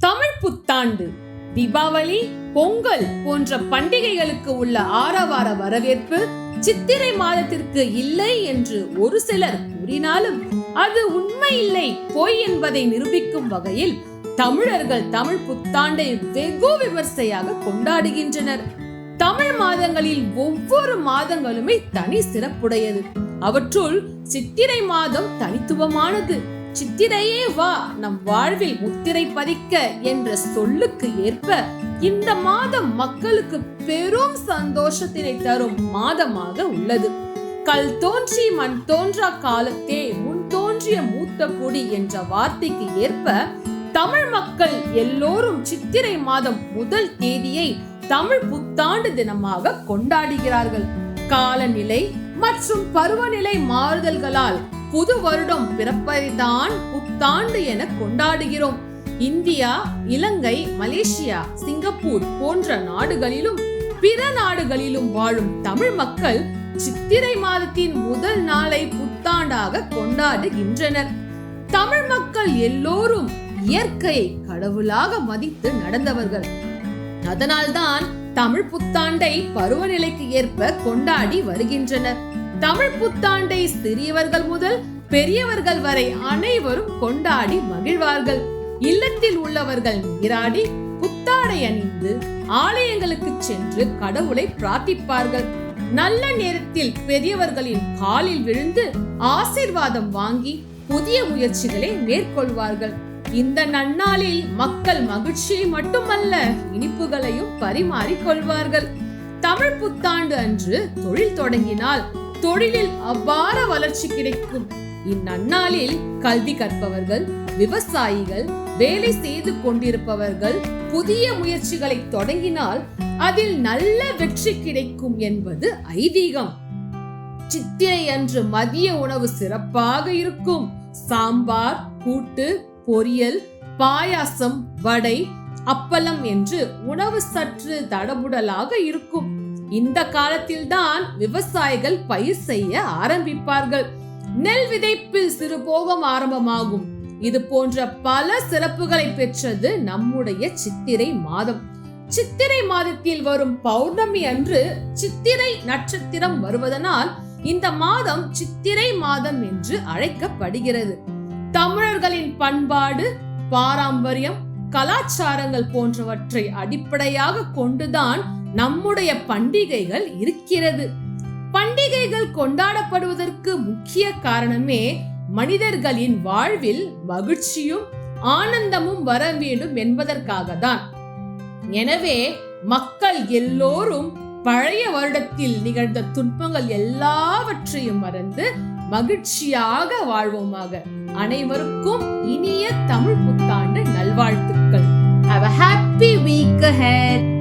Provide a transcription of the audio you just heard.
தமிழ் புத்தாண்டு தீபாவளி பொங்கல் போன்ற பண்டிகைகளுக்கு உள்ள ஆரவார வரவேற்பு சித்திரை மாதத்திற்கு இல்லை என்று ஒரு சிலர் கூறினாலும் அது உண்மை இல்லை பொய் என்பதை நிரூபிக்கும் வகையில் தமிழர்கள் தமிழ் புத்தாண்டை வெகு விமர்சையாக கொண்டாடுகின்றனர். தமிழ் மாதங்களில் ஒவ்வொரு மாதங்களுமே தனி சிறப்புடையது. அவற்றுள் சித்திரை மாதம் தனித்துவமானது. சித்திரையே வா நம் வாழ்வில் முத்திரை பதிக்க என்ற சொல்லுக்கு ஏற்ப இந்த மாதம் மக்களுக்கு பெரும் சந்தோஷத்தினை தரும் மாதமாக உள்ளது. கல் தோன்றி மண் தோன்றா காலத்தே முன் தோன்றிய மூத்த குடி என்ற வார்த்தைக்கு ஏற்ப தமிழ் மக்கள் எல்லோரும் சித்திரை மாதம் முதல் தேதியை தமிழ் புத்தாண்டு தினமாக கொண்டாடுகிறார்கள். காலநிலை மற்றும் பருவநிலை மாறுதல்களால் புது வருடம் பிறப்பதைதான் புத்தாண்டு என கொண்டாடுகிறோம். இந்தியா இலங்கை மலேசியா சிங்கப்பூர் போன்ற நாடுகளிலும் பிற நாடுகளிலும் வாழும் தமிழ் மக்கள் சித்திரை மாதத்தின் முதல் நாளை புத்தாண்டாக கொண்டாடுகின்றனர். தமிழ் மக்கள் எல்லோரும் இயற்கையை கடவுளாக மதித்து நடந்தவர்கள். அதனால்தான் தமிழ் புத்தாண்டை பருவநிலைக்கு ஏற்ப கொண்டாடி வருகின்றனர். தமிழ் புத்தாண்டை சிறியவர்கள் முதல் பெரியவர்கள் வரை அனைவரும் கொண்டாடி மகிழ்வார்கள். இல்லத்தில் உள்ளவர்கள் நீராடி புத்தாடை அணிந்து ஆலயங்களுக்கு சென்று கடவுளை பிரார்த்திப்பார்கள். நல்ல நேரத்தில் பெரியவர்களின் காலில் விழுந்து ஆசீர்வாதம் வாங்கி புதிய முயற்சிகளை மேற்கொள்வார்கள். இந்த நன்னாளில் மக்கள் மகிழ்ச்சியை மட்டுமல்ல இனிப்புகளையும் பரிமாறிக் கொள்வார்கள் தமிழ் புத்தாண்டு அன்று தொழில் தொடங்கினால் தொழிலில் அபார வளர்ச்சி கிடைக்கும். இந்நன்னாளில் கல்வி கற்பவர்கள் விவசாயிகள் வேலை செய்து கொண்டிருப்பவர்கள் புதிய முயற்சிகளை தொடங்கினால் அதில் நல்ல வெற்றி கிடைக்கும் என்பது ஐதீகம். சித்திரை அன்று மதிய உணவு சிறப்பாக இருக்கும். சாம்பார் கூட்டு பொரியல் பாயாசம் வடை அப்பளம் என்று உணவு சற்று தடபுடலாக இருக்கும். இந்த காலத்தில்தான் விவசாயிகள் பயிர் செய்ய ஆரம்பிப்பார்கள். நெல் விதைப்பில் சிறு போகம் ஆரம்பமாகும். இது போன்ற பல சிறப்புகளை பெற்றது நம்முடைய சித்திரை மாதம். சித்திரை மாதத்தில் வரும் பௌர்ணமி அன்று சித்திரை நட்சத்திரம் வருவதனால் இந்த மாதம் சித்திரை மாதம் என்று அழைக்கப்படுகிறது. தமிழர்களின் பண்பாடு பாரம்பரியம் கலாச்சாரங்கள் போன்றவற்றை அடிப்படையாக கொண்டுதான் நம்முடைய பண்டிகைகள் இருக்கிறது. பண்டிகைகள் கொண்டாடப்படுவதற்கு முக்கிய காரணமே மனிதர்களின் வாழ்வில் மகிழ்ச்சியும் ஆனந்தமும் வர வேண்டும் என்பதற்காக தான் எனவே மக்கள் எல்லோரும் பழைய வருடத்தில் நிகழ்ந்த துன்பங்கள் எல்லாவற்றையும் மறந்து மகிழ்ச்சியாக வாழ்வோமாக. அனைவருக்கும் இனிய தமிழ் புத்தாண்டு நல்வாழ்த்துக்கள். Have a happy week ahead.